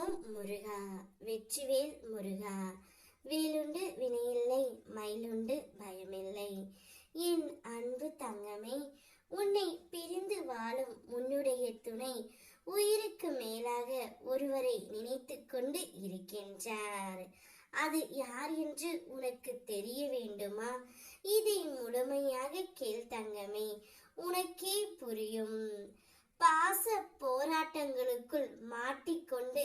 ஓம் முருகா வெற்றிவேல் முருகா. வேலுண்டு வினையில்லை மயிலுண்டு பயமில்லை. என் அன்பு தங்கமே உன்னை பிரிந்து வாழும் உன்னுடைய துணை உயிருக்கு மேலாக ஒருவரை நினைத்து கொண்டு இருக்கின்றார். அது யார் என்று உனக்கு தெரிய வேண்டுமா? இதை முழுமையாக கேள் தங்கமே உனக்கே புரியும். பாச போராட்டங்களுக்குள் மாட்டிக்கொண்டு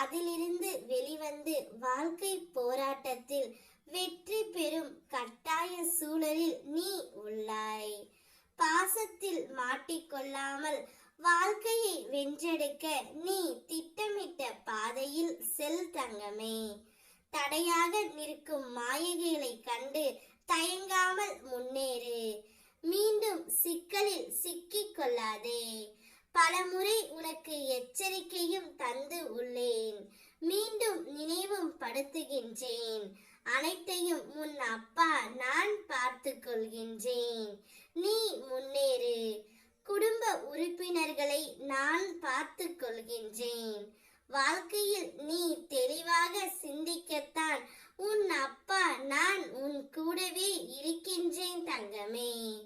அதிலிருந்து வெளிவந்து வாழ்க்கை போராட்டத்தில் வெற்றி பெறும் கட்டாய சூழலில் நீ உள்ளாய். பாசத்தில் மாட்டிக்கொள்ளாமல் வாழ்க்கையை வென்றெடுக்க நீ திட்டமிட்ட பாதையில் செல் தங்கமே. தடையாக நிற்கும் மாயைகளை கண்டு தயங்காமல் முன்னேறு. மீண்டும் சிக்கலில் சிக்கிக் கொள்ளாதே. பலமுறை உனக்கு எச்சரிக்கையும் தந்து உள்ளேன் படுத்துகின்றேன். அனைத்தையும் உன் அப்பா நான் பார்த்து கொள்கின்றேன். நீ முன்னேறு. குடும்ப உறுப்பினர்களை நான் பார்த்து கொள்கின்றேன். வாழ்க்கையில் நீ தெளிவாக சிந்திக்கத்தான் உன் அப்பா நான் உன் கூடவே இருக்கின்றேன் தங்கமே.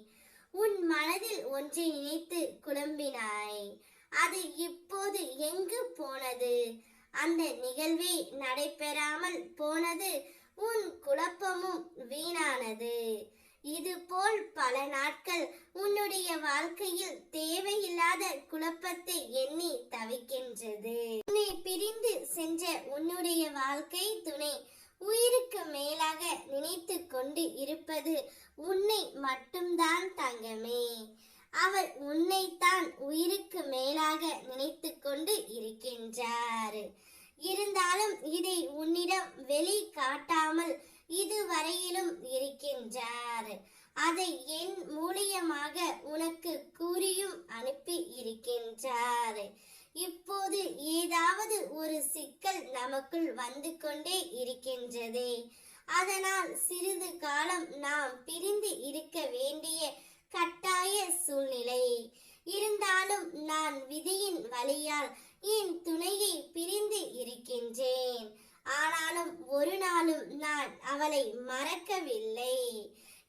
உன் மனதில் ஒன்றை நினைத்து குழம்பினாய். அது இப்போது எங்கு போனது? அந்த நிகழ்வே நடைபெறாமல் போனது உன் குழப்பமும் வீணானது. இதுபோல் பல நாட்கள் உன்னுடைய வாழ்க்கையில் தேவையில்லாத குழப்பத்தை எண்ணி தவிக்கின்றது. உன்னை பிரிந்து சென்ற உன்னுடைய வாழ்க்கை துணை உயிருக்கு மேலாக நினைத்து கொண்டு இருப்பது உன்னை மட்டும்தான் தங்கமே. அவள் உன்னைத்தான் உயிருக்கு மேலாக கொண்டு இருக்கின்றார். இருந்தாலும் இதை உன்னிடம் வெளி காட்டாமல் இதுவரையிலும் இருக்கின்றார். அதை என் மூலியமாக உனக்கு கூறியும் அனுப்பி இருக்கின்றார். இப்போது ஏதாவது ஒரு சிக்கல் நமக்குள் வந்து கொண்டே இருக்கின்றது. அதனால் சிறிது காலம் நாம் பிரிந்து இருக்க வேண்டிய கட்டாய சூழ்நிலை இருந்தாலும் நான் விதியின் வழியால் என் துணையை பிரிந்து இருக்கின்றேன். ஆனாலும் ஒரு நாளும் நான் அவளை மறக்கவில்லை.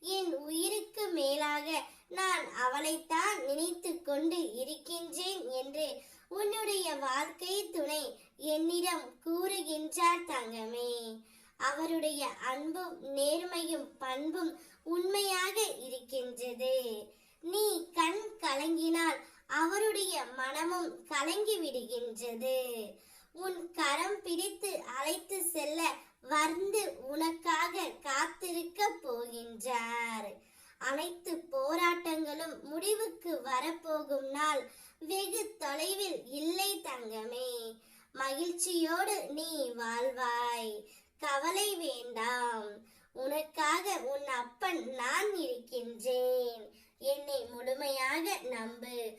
என் உயிருக்கு மேலாக நான் அவளைத்தான் நினைத்து கொண்டு இருக்கின்றேன் என்று உன்னுடைய வாழ்க்கை துணை என்னிடம் கூறுகின்றார் தங்கமே. அவருடைய அன்பும் நேர்மையும் பண்பும் உண்மையாக இருக்கின்றது. நீ கண் கலங்கினால் அவருடைய மனமும் கலங்கி விடுகின்றது. உன் கரம் பிடித்து அழைத்து செல்ல வந்து உனக்காக காத்திருக்க போகின்றார். அனைத்து போராட்டங்களும் முடிவுக்கு வரப்போகும் நாள் வெகு தொலைவில் இல்லை தங்கமே. மகிழ்ச்சியோடு நீ வாழ்வாய். கவலை வேண்டாம். உனக்காக உன் அப்பன் நான் இருக்கின்றேன். என்னை முழுமையாக நம்பு.